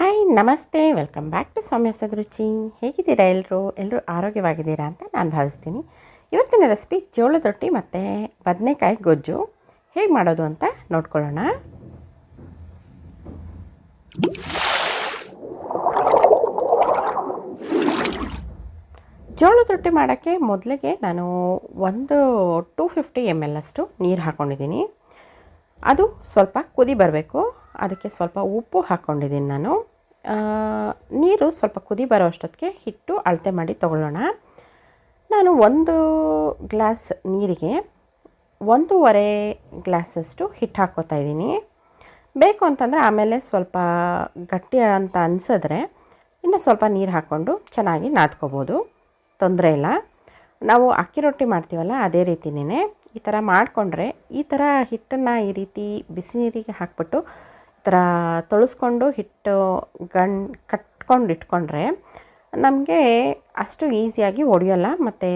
Hi, ನಮಸ್ತೆ. Welcome back to Soumya Sadaruchi ಹೇಗಿದ್ದೀರಾ ಎಲ್ಲರೂ ಎಲ್ಲರೂ ಆರೋಗ್ಯವಾಗಿದ್ದೀರಾ ಅಂತ ನಾನು ಭಾವಿಸ್ತೀನಿ. ಇವತ್ತಿನ ರೆಸಿಪಿ ಜೋಳದ ರೊಟ್ಟಿ ಮತ್ತು ಬದನೆಕಾಯಿ ಗೊಜ್ಜು. ಹೇಗೆ ಮಾಡೋದು ಅಂತ ನೋಡ್ಕೊಳ್ಳೋಣ. ಜೋಳದ ರೊಟ್ಟಿ ಮಾಡೋಕ್ಕೆ ಮೊದಲಿಗೆ ನಾನು ಒಂದು ಟೂ ಫಿಫ್ಟಿ ಎಂ ಎಲ್ ಅಷ್ಟು ನೀರು ಹಾಕ್ಕೊಂಡಿದ್ದೀನಿ ಅದು ಸ್ವಲ್ಪ ಕುದಿ ಬರಬೇಕು. ಅದಕ್ಕೆ ಸ್ವಲ್ಪ ಉಪ್ಪು ಹಾಕ್ಕೊಂಡಿದ್ದೀನಿ ನಾನು. ನೀರು ಸ್ವಲ್ಪ ಕುದಿ ಬರೋ ಅಷ್ಟೊತ್ತಿಗೆ ಹಿಟ್ಟು ಅಳತೆ ಮಾಡಿ ತಗೊಳ್ಳೋಣ. ನಾನು ಒಂದು ಗ್ಲಾಸ್ ನೀರಿಗೆ ಒಂದೂವರೆ ಗ್ಲಾಸಷ್ಟು ಹಿಟ್ಟು ಹಾಕ್ಕೋತಾ ಇದ್ದೀನಿ. ಬೇಕು ಅಂತಂದರೆ ಆಮೇಲೆ ಸ್ವಲ್ಪ ಗಟ್ಟಿ ಅಂತ ಅನಿಸಿದ್ರೆ ಇನ್ನು ಸ್ವಲ್ಪ ನೀರು ಹಾಕ್ಕೊಂಡು ಚೆನ್ನಾಗಿ ನಾದ್ಕೋಬೋದು. ತೊಂದರೆ ಇಲ್ಲ. ನಾವು ಅಕ್ಕಿ ರೊಟ್ಟಿ ಮಾಡ್ತೀವಲ್ಲ, ಅದೇ ರೀತಿನೇ ಈ ಥರ ಮಾಡಿಕೊಂಡ್ರೆ ಈ ಥರ ಹಿಟ್ಟನ್ನು ಈ ರೀತಿ ಬಿಸಿ ನೀರಿಗೆ ಹಾಕ್ಬಿಟ್ಟು ಥರ ತೊಳಸ್ಕೊಂಡು ಹಿಟ್ಟು ಗಣ್ ಕಟ್ಕೊಂಡು ಇಟ್ಕೊಂಡ್ರೆ ನಮಗೆ ಅಷ್ಟು ಈಸಿಯಾಗಿ ಒಡೆಯೋಲ್ಲ, ಮತ್ತು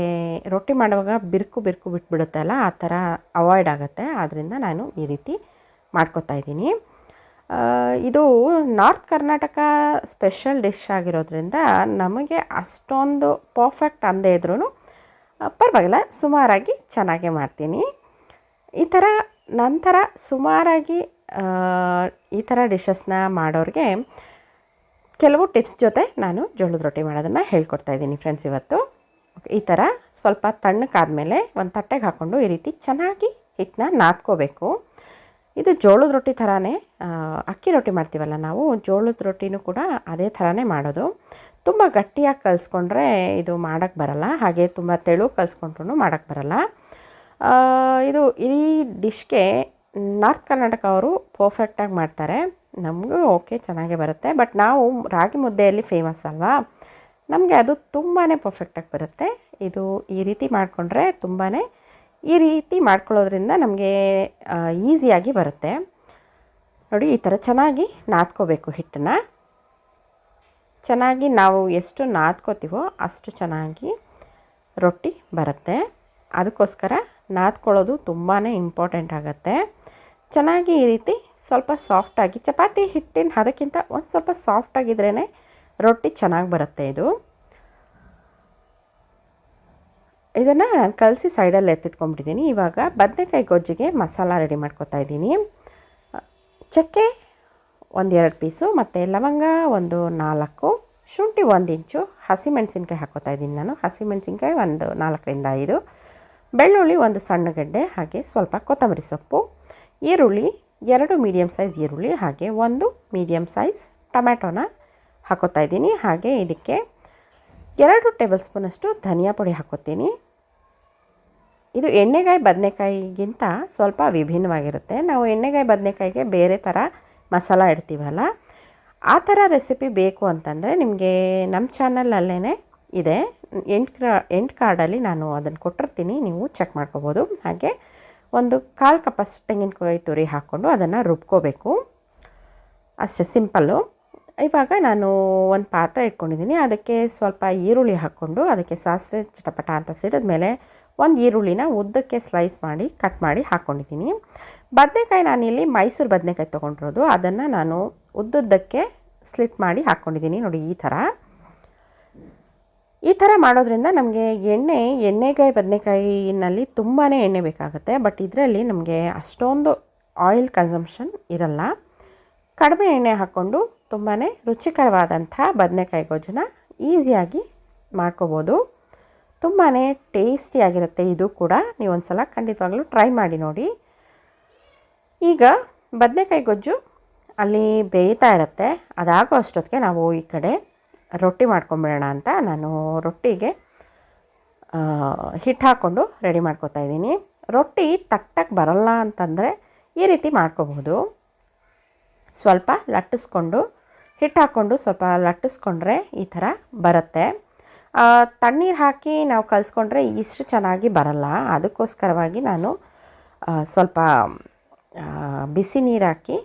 ರೊಟ್ಟಿ ಮಾಡುವಾಗ ಬಿರುಕು ಬಿರುಕು ಬಿಟ್ಬಿಡುತ್ತಲ್ಲ, ಆ ಥರ ಅವಾಯ್ಡ್ ಆಗುತ್ತೆ. ಆದ್ದರಿಂದ ನಾನು ಈ ರೀತಿ ಮಾಡ್ಕೊತಾ ಇದ್ದೀನಿ. ಇದು ನಾರ್ತ್ ಕರ್ನಾಟಕ ಸ್ಪೆಷಲ್ ಡಿಶ್ ಆಗಿರೋದ್ರಿಂದ ನಮಗೆ ಅಷ್ಟೊಂದು ಪರ್ಫೆಕ್ಟ್ ಅಂದೇ ಇದ್ರೂ ಪರವಾಗಿಲ್ಲ, ಸುಮಾರಾಗಿ ಚೆನ್ನಾಗೇ ಮಾಡ್ತೀನಿ. ಈ ಥರ ನಂತರ ಸುಮಾರಾಗಿ ಈ ಥರ ಡಿಶಸ್ನ ಮಾಡೋರಿಗೆ ಕೆಲವು ಟಿಪ್ಸ್ ಜೊತೆ ನಾನು ಜೋಳದ ರೊಟ್ಟಿ ಮಾಡೋದನ್ನು ಹೇಳ್ಕೊಡ್ತಾ ಇದ್ದೀನಿ ಫ್ರೆಂಡ್ಸ್ ಇವತ್ತು. ಈ ಥರ ಸ್ವಲ್ಪ ತಣ್ಣಕ್ಕಾದಮೇಲೆ ಒಂದು ತಟ್ಟೆಗೆ ಹಾಕ್ಕೊಂಡು ಈ ರೀತಿ ಚೆನ್ನಾಗಿ ಹಿಟ್ಟನ್ನ ನಾದ್ಕೋಬೇಕು. ಇದು ಜೋಳದ ರೊಟ್ಟಿ ಥರನೇ ಅಕ್ಕಿ ರೊಟ್ಟಿ ಮಾಡ್ತೀವಲ್ಲ ನಾವು, ಜೋಳದ ರೊಟ್ಟಿನೂ ಕೂಡ ಅದೇ ಥರನೇ ಮಾಡೋದು. ತುಂಬ ಗಟ್ಟಿಯಾಗಿ ಕಲಿಸ್ಕೊಂಡ್ರೆ ಇದು ಮಾಡೋಕ್ಕೆ ಬರಲ್ಲ, ಹಾಗೆ ತುಂಬ ತೆಳು ಕಲಿಸ್ಕೊಂಡ್ರೂ ಮಾಡೋಕ್ಕೆ ಬರಲ್ಲ. ಇದು ಈ ಡಿಶ್ಗೆ ನಾರ್ತ್ ಕರ್ನಾಟಕ ಅವರು ಪರ್ಫೆಕ್ಟಾಗಿ ಮಾಡ್ತಾರೆ. ನಮಗೂ ಓಕೆ ಚೆನ್ನಾಗೇ ಬರುತ್ತೆ. ಬಟ್ ನಾವು ರಾಗಿ ಮುದ್ದೆಯಲ್ಲಿ ಫೇಮಸ್ ಅಲ್ವಾ? ನಮಗೆ ಅದು ತುಂಬಾ ಪರ್ಫೆಕ್ಟಾಗಿ ಬರುತ್ತೆ. ಇದು ಈ ರೀತಿ ಮಾಡಿಕೊಂಡ್ರೆ ತುಂಬಾ ಈ ರೀತಿ ಮಾಡ್ಕೊಳ್ಳೋದ್ರಿಂದ ನಮಗೆ ಈಸಿಯಾಗಿ ಬರುತ್ತೆ. ನೋಡಿ, ಈ ಥರ ಚೆನ್ನಾಗಿ ನಾದ್ಕೋಬೇಕು ಹಿಟ್ಟನ್ನು. ಚೆನ್ನಾಗಿ ನಾವು ಎಷ್ಟು ನಾದ್ಕೋತೀವೋ ಅಷ್ಟು ಚೆನ್ನಾಗಿ ರೊಟ್ಟಿ ಬರುತ್ತೆ. ಅದಕ್ಕೋಸ್ಕರ ನಾದ್ಕೊಳ್ಳೋದು ತುಂಬಾ ಇಂಪಾರ್ಟೆಂಟ್ ಆಗುತ್ತೆ. ಚೆನ್ನಾಗಿ ಈ ರೀತಿ ಸ್ವಲ್ಪ ಸಾಫ್ಟಾಗಿ ಚಪಾತಿ ಹಿಟ್ಟಿನ ಅದಕ್ಕಿಂತ ಒಂದು ಸ್ವಲ್ಪ ಸಾಫ್ಟಾಗಿದ್ರೇ ರೊಟ್ಟಿ ಚೆನ್ನಾಗಿ ಬರುತ್ತೆ ಇದು. ಇದನ್ನು ನಾನು ಕಲಸಿ ಸೈಡಲ್ಲಿ ಎತ್ತಿಟ್ಕೊಂಡ್ಬಿಟ್ಟಿದ್ದೀನಿ ಇವಾಗ ಬದನೆಕಾಯಿ ಗೊಜ್ಜಿಗೆ ಮಸಾಲ ರೆಡಿ ಮಾಡ್ಕೊತಾ ಇದ್ದೀನಿ. ಚಕ್ಕೆ ಒಂದೆರಡು ಪೀಸು, ಮತ್ತು ಲವಂಗ ಒಂದು ನಾಲ್ಕು, ಶುಂಠಿ ಒಂದು ಇಂಚು, ಹಸಿಮೆಣಸಿನ್ಕಾಯಿ ಹಾಕೋತಾ ಇದ್ದೀನಿ ನಾನು. ಹಸಿಮೆಣಸಿನ್ಕಾಯಿ ಒಂದು ನಾಲ್ಕರಿಂದ ಐದು. ಬೆಳ್ಳುಳ್ಳಿ ಒಂದು ಸಣ್ಣ ಗಡ್ಡೆ, ಹಾಗೆ ಸ್ವಲ್ಪ ಕೊತ್ತಂಬರಿ ಸೊಪ್ಪು, ಈರುಳ್ಳಿ ಎರಡು ಮೀಡಿಯಮ್ ಸೈಜ್ ಈರುಳ್ಳಿ, ಹಾಗೆ ಒಂದು ಮೀಡಿಯಮ್ ಸೈಜ್ ಟೊಮ್ಯಾಟೊನ ಹಾಕೋತಾ ಇದ್ದೀನಿ. ಹಾಗೆ ಇದಕ್ಕೆ ಎರಡು ಟೇಬಲ್ ಸ್ಪೂನಷ್ಟು ಧನಿಯಾ ಪುಡಿ ಹಾಕೋತೀನಿ. ಇದು ಎಣ್ಣೆಗಾಯಿ ಬದನೆಕಾಯಿಗಿಂತ ಸ್ವಲ್ಪ ವಿಭಿನ್ನವಾಗಿರುತ್ತೆ. ನಾವು ಎಣ್ಣೆಗಾಯಿ ಬದನೆಕಾಯಿಗೆ ಬೇರೆ ಥರ ಮಸಾಲ ಇಡ್ತೀವಲ್ಲ, ಆ ಥರ ರೆಸಿಪಿ ಬೇಕು ಅಂತಂದರೆ ನಿಮಗೆ ನಮ್ಮ ಚಾನಲಲ್ಲೇ ಇದೆ. ಎಂಟು ಕ್ರಾ ಎಂಟು ಕಾರ್ಡಲ್ಲಿ ನಾನು ಅದನ್ನು ಕೊಟ್ಟಿರ್ತೀನಿ. ನೀವು ಚೆಕ್ ಮಾಡ್ಕೋಬೋದು. ಹಾಗೆ ಒಂದು ಕಾಲು ಕಪ್ಪಷ್ಟು ತೆಂಗಿನಕಾಯಿ ತುರಿ ಹಾಕ್ಕೊಂಡು ಅದನ್ನು ರುಬ್ಕೋಬೇಕು. ಅಷ್ಟೇ ಸಿಂಪಲ್ಲು. ಇವಾಗ ನಾನು ಒಂದು ಪಾತ್ರೆ ಇಟ್ಕೊಂಡಿದ್ದೀನಿ. ಅದಕ್ಕೆ ಸ್ವಲ್ಪ ಈರುಳ್ಳಿ ಹಾಕ್ಕೊಂಡು ಅದಕ್ಕೆ ಸಾಸಿವೆ ಚಟಪಟ ಅಂತ ಸಿಡಿದ್ಮೇಲೆ ಒಂದು ಈರುಳ್ಳಿನ ಉದ್ದಕ್ಕೆ ಸ್ಲೈಸ್ ಮಾಡಿ, ಕಟ್ ಮಾಡಿ ಹಾಕ್ಕೊಂಡಿದ್ದೀನಿ. ಬದನೆಕಾಯಿ ನಾನಿಲ್ಲಿ ಮೈಸೂರು ಬದನೆಕಾಯಿ ತೊಗೊಂಡಿರೋದು. ಅದನ್ನು ನಾನು ಉದ್ದುದ್ದಕ್ಕೆ ಸ್ಲಿಟ್ ಮಾಡಿ ಹಾಕ್ಕೊಂಡಿದ್ದೀನಿ. ನೋಡಿ, ಈ ಥರ. ಈ ಥರ ಮಾಡೋದ್ರಿಂದ ನಮಗೆ ಎಣ್ಣೆ ಎಣ್ಣೆಕಾಯಿ ಬದನೆಕಾಯಿನಲ್ಲಿ ತುಂಬಾ ಎಣ್ಣೆ ಬೇಕಾಗುತ್ತೆ. ಬಟ್ ಇದರಲ್ಲಿ ನಮಗೆ ಅಷ್ಟೊಂದು ಆಯಿಲ್ ಕನ್ಸಂಪ್ಷನ್ ಇರಲ್ಲ. ಕಡಿಮೆ ಎಣ್ಣೆ ಹಾಕ್ಕೊಂಡು ತುಂಬಾ ರುಚಿಕರವಾದಂಥ ಬದನೆಕಾಯಿ ಗೊಜ್ಜನ್ನ ಈಸಿಯಾಗಿ ಮಾಡ್ಕೋಬೋದು. ತುಂಬಾ ಟೇಸ್ಟಿಯಾಗಿರುತ್ತೆ ಇದು ಕೂಡ. ನೀವೊಂದು ಸಲ ಖಂಡಿತವಾಗ್ಲೂ ಟ್ರೈ ಮಾಡಿ ನೋಡಿ. ಈಗ ಬದನೆಕಾಯಿ ಗೊಜ್ಜು ಅಲ್ಲಿ ಬೇಯ್ತಾ ಇರುತ್ತೆ. ಅದಾಗೋ ಅಷ್ಟೊತ್ತಿಗೆ ನಾವು ಈ ಕಡೆ ರೊಟ್ಟಿ ಮಾಡ್ಕೊಂಬಿಡೋಣ ಅಂತ ನಾನು ರೊಟ್ಟಿಗೆ ಹಿಟ್ಟು ಹಾಕ್ಕೊಂಡು ರೆಡಿ ಮಾಡ್ಕೊತಾ ಇದ್ದೀನಿ. ರೊಟ್ಟಿ ತಟ್ಟಕ್ಕೆ ಬರಲ್ಲ ಅಂತಂದರೆ ಈ ರೀತಿ ಮಾಡ್ಕೋಬೋದು ಸ್ವಲ್ಪ ಲಟ್ಟಿಸ್ಕೊಂಡು ಹಿಟ್ಟು ಹಾಕ್ಕೊಂಡು ಸ್ವಲ್ಪ ಲಟ್ಟಿಸ್ಕೊಂಡ್ರೆ ಈ ಥರ ಬರುತ್ತೆ. ತಣ್ಣೀರು ಹಾಕಿ ನಾವು ಕಲಿಸ್ಕೊಂಡ್ರೆ ಇಷ್ಟು ಚೆನ್ನಾಗಿ ಬರಲ್ಲ. ಅದಕ್ಕೋಸ್ಕರವಾಗಿ ನಾನು ಸ್ವಲ್ಪ ಬಿಸಿ ನೀರು ಹಾಕಿ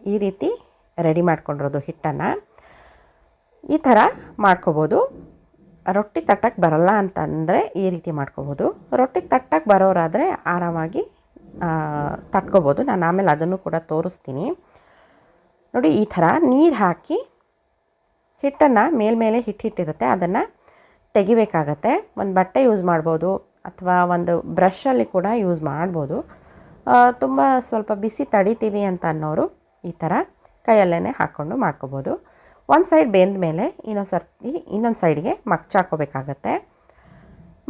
ಈ ರೀತಿ ರೆಡಿ ಮಾಡ್ಕೊಂಡಿರೋದು ಹಿಟ್ಟನ್ನು. ಈ ಥರ ಮಾಡ್ಕೋಬೋದು. ರೊಟ್ಟಿ ತಟ್ಟಕ್ಕೆ ಬರಲ್ಲ ಅಂತಂದರೆ ಈ ರೀತಿ ಮಾಡ್ಕೋಬೋದು. ರೊಟ್ಟಿ ತಟ್ಟಕ್ಕೆ ಬರೋರಾದರೆ ಆರಾಮಾಗಿ ತಟ್ಕೋಬೋದು. ನಾನು ಆಮೇಲೆ ಅದನ್ನು ಕೂಡ ತೋರಿಸ್ತೀನಿ. ನೋಡಿ, ಈ ಥರ ನೀರು ಹಾಕಿ ಹಿಟ್ಟನ್ನು ಮೇಲ್ಮೇಲೆ ಹಿಟ್ಟು ಹಿಟ್ಟಿರುತ್ತೆ. ಅದನ್ನು ತೆಗಿಬೇಕಾಗತ್ತೆ. ಒಂದು ಬಟ್ಟೆ ಯೂಸ್ ಮಾಡ್ಬೋದು ಅಥವಾ ಒಂದು ಬ್ರಷಲ್ಲಿ ಕೂಡ ಯೂಸ್ ಮಾಡ್ಬೋದು. ತುಂಬ ಸ್ವಲ್ಪ ಬಿಸಿ ತಡಿತೀವಿ ಅಂತ ಅನ್ನೋರು ಈ ಥರ ಕೈಯಲ್ಲೇ ಹಾಕ್ಕೊಂಡು ಮಾಡ್ಕೋಬೋದು. ಒಂದು ಸೈಡ್ ಬೆಂದ ಮೇಲೆ ಇನ್ನೊಂದು ಸರ್ತಿ ಇನ್ನೊಂದು ಸೈಡ್ಗೆ ಮಗ್ಚಾಕೋಬೇಕಾಗತ್ತೆ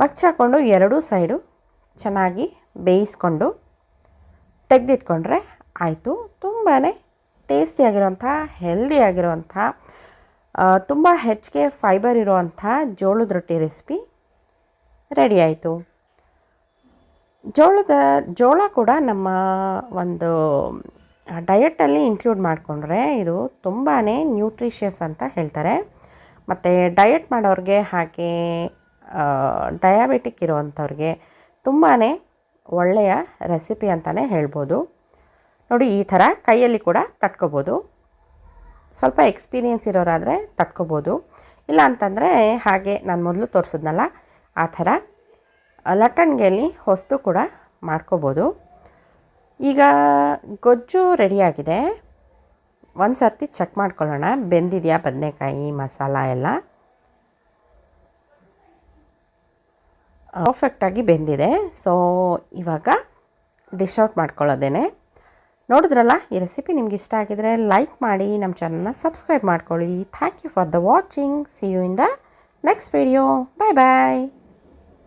ಮಗ್ಚಾಕೊಂಡು ಎರಡೂ ಸೈಡು ಚೆನ್ನಾಗಿ ಬೇಯಿಸ್ಕೊಂಡು ತೆಗೆದಿಟ್ಕೊಂಡ್ರೆ ಆಯಿತು. ತುಂಬಾ ಟೇಸ್ಟಿಯಾಗಿರೋಂಥ ಹೆಲ್ದಿಯಾಗಿರೋಂಥ ತುಂಬ ಹೆಚ್ಚಿಗೆ ಫೈಬರ್ ಇರುವಂಥ ಜೋಳದ ರೊಟ್ಟಿ ರೆಸಿಪಿ ರೆಡಿ ಆಯಿತು. ಜೋಳದ, ಜೋಳ ಕೂಡ ನಮ್ಮ ಒಂದು ಡಯಟಲ್ಲಿ ಇನ್ಕ್ಲೂಡ್ ಮಾಡಿಕೊಂಡ್ರೆ ಇದು ತುಂಬಾ ನ್ಯೂಟ್ರಿಷಿಯಸ್ ಅಂತ ಹೇಳ್ತಾರೆ. ಮತ್ತು ಡಯಟ್ ಮಾಡೋರಿಗೆ ಹಾಗೆ ಡಯಾಬಿಟಿಕ್ ಇರೋವಂಥವ್ರಿಗೆ ತುಂಬಾ ಒಳ್ಳೆಯ ರೆಸಿಪಿ ಅಂತಲೇ ಹೇಳ್ಬೋದು. ನೋಡಿ, ಈ ಥರ ಕೈಯಲ್ಲಿ ಕೂಡ ತಟ್ಕೋಬೋದು. ಸ್ವಲ್ಪ ಎಕ್ಸ್ಪೀರಿಯೆನ್ಸ್ ಇರೋರಾದರೆ ತಟ್ಕೋಬೋದು. ಇಲ್ಲ ಅಂತಂದರೆ ಹಾಗೆ ನಾನು ಮೊದಲು ತೋರಿಸಿದ್ನಲ್ಲ, ಆ ಥರ ಲಟ್ಟಣಿಗೆಯಲ್ಲಿ ಹೊಸ್ತು ಕೂಡ ಮಾಡ್ಕೋಬೋದು. ಈಗ ಗೊಜ್ಜು ರೆಡಿಯಾಗಿದೆ. ಒಂದು ಸರ್ತಿ ಚೆಕ್ ಮಾಡ್ಕೊಳ್ಳೋಣ. ಬೆಂದಿದೆಯಾ ಬದನೆಕಾಯಿ, ಮಸಾಲ ಎಲ್ಲ? ಪರ್ಫೆಕ್ಟಾಗಿ ಬೆಂದಿದೆ. ಸೊ ಇವಾಗ ಡಿಶ್ ಔಟ್ ಮಾಡ್ಕೊಳ್ಳೋದೇನೆ. ನೋಡಿದ್ರಲ್ಲ, ಈ ರೆಸಿಪಿ ನಿಮ್ಗೆ ಇಷ್ಟ ಆಗಿದರೆ ಲೈಕ್ ಮಾಡಿ ನಮ್ಮ ಚಾನಲ್ನ ಸಬ್ಸ್ಕ್ರೈಬ್ ಮಾಡ್ಕೊಳ್ಳಿ. Thank you for the watching see you in the next video bye bye